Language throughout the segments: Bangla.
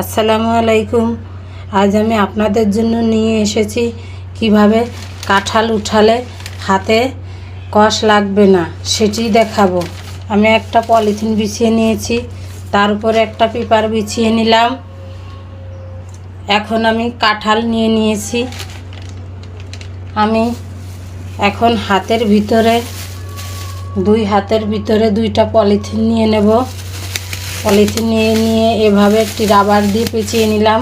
আসসালামু আলাইকুম। আজ আমি আপনাদের জন্য নিয়ে এসেছি কীভাবে কাঁঠাল উঠালে হাতে কষ লাগবে না সেটি দেখাবো। আমি একটা পলিথিন বিছিয়ে নিয়েছি, তার উপরে একটা পেপার বিছিয়ে নিলাম। এখন আমি কাঁঠাল নিয়ে নিয়েছি। আমি এখন হাতের ভিতরে, দুই হাতের ভিতরে দুইটা পলিথিন নিয়ে নেব। পলিথিন নিয়ে নিয়ে এভাবে একটি রাবার দিয়ে পেঁচিয়ে নিলাম।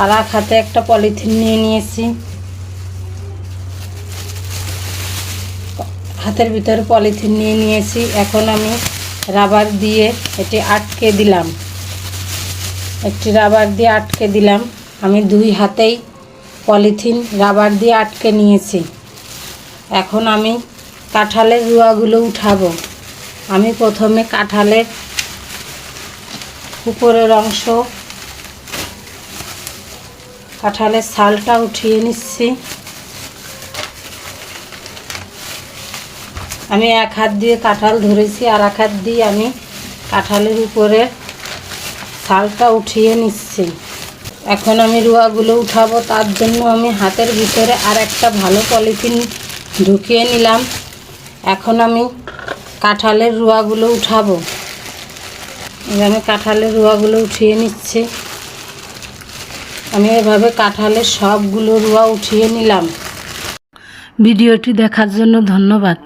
আর এক হাতে একটা পলিথিন নিয়ে নিয়েছি। হাতের ভিতরে পলিথিন নিয়ে নিয়েছি। এখন আমি রাবার দিয়ে এটি আটকে দিলাম। একটি রাবার দিয়ে আটকে দিলাম। আমি দুই হাতেই পলিথিন রাবার দিয়ে আটকে নিয়েছি। এখন আমি কাঁঠালের রুয়াগুলো উঠাবো। আমি প্রথমে কাঁঠালের উপরের অংশ কাঁঠালের ছালটা উঠিয়ে নিচ্ছি। আমি এক হাত দিয়ে কাঁঠাল ধরেছি, আর এক হাত দিয়ে আমি কাঁঠালের উপরে ছালটা উঠিয়ে নিচ্ছি। এখন আমি রুয়াগুলো উঠাবো, তার জন্য আমি হাতের ভিতরে আর একটা ভালো পলিথিন ঢুকিয়ে নিলাম। এখন আমি কাঁঠালের রুয়াগুলো উঠাবো। আমি কাঁঠালের রুয়াগুলো উঠিয়ে নিচ্ছে। আমি এভাবে কাঁঠালের সবগুলো রুয়া উঠিয়ে নিলাম। ভিডিওটি দেখার জন্য ধন্যবাদ।